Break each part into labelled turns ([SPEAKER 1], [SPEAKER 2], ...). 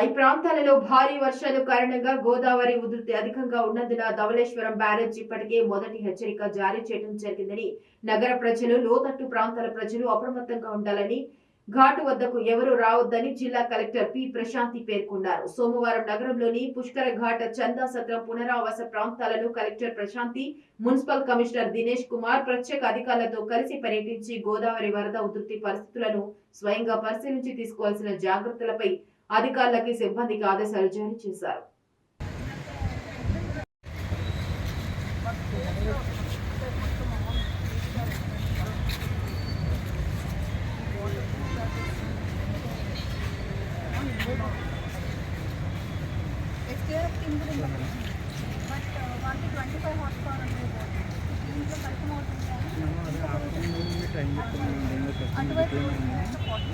[SPEAKER 1] పై ప్రాంతాలలో భారీ వర్షాలు కారణంగా గోదావరి ఉధృతి అధికంగా ఉన్నందున ధవళేశ్వరం బ్యారేజ్ ఇప్పటికే మొదటి హెచ్చరిక జారీ చేయడం జరిగిందని నగర ప్రజలు లోతట్టు ప్రాంతాల ప్రజలు అప్రమత్తంగా ఉండాలని ఘాటు వద్దకు ఎవరూ రావద్దని జిల్లా కలెక్టర్ పి. ప్రశాంతి పేర్కొన్నారు. సోమవారం నగరంలోని పుష్కర ఘాట్ చందా సత్రం పునరావాస ప్రాంతాలను collector Prashanti municipal commissioner Dinesh Kumar ప్రత్యేక అధికారులతో కలిసి పర్యటించి గోదావరి వరద ఉధృతి పరిస్థితులను స్వయంగా పరిశీలించి తీసుకోవాల్సిన జాగ్రత్తలపై అధికారులకి సిబ్బందికి ఆదేశాలు జారీ చేశారు
[SPEAKER 2] ఎస్కేఎఫ్ టీమ్ కూడా ఉంది బట్ వాళ్ళకి ట్వంటీ ఫైవ్ హార్స్ పవర్ ఉంటుంది దీంట్లో కష్టం అవుతుంది కానీ అటువైపు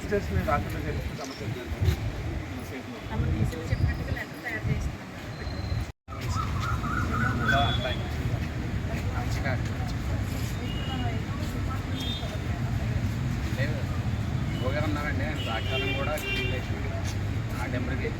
[SPEAKER 3] ఇన్సిడెంట్స్ రాకుండా జరిగిన సమస్య పోగా ఉన్నానండి రాకాలం కూడా క్లీన్ ఆ టెంపరీకి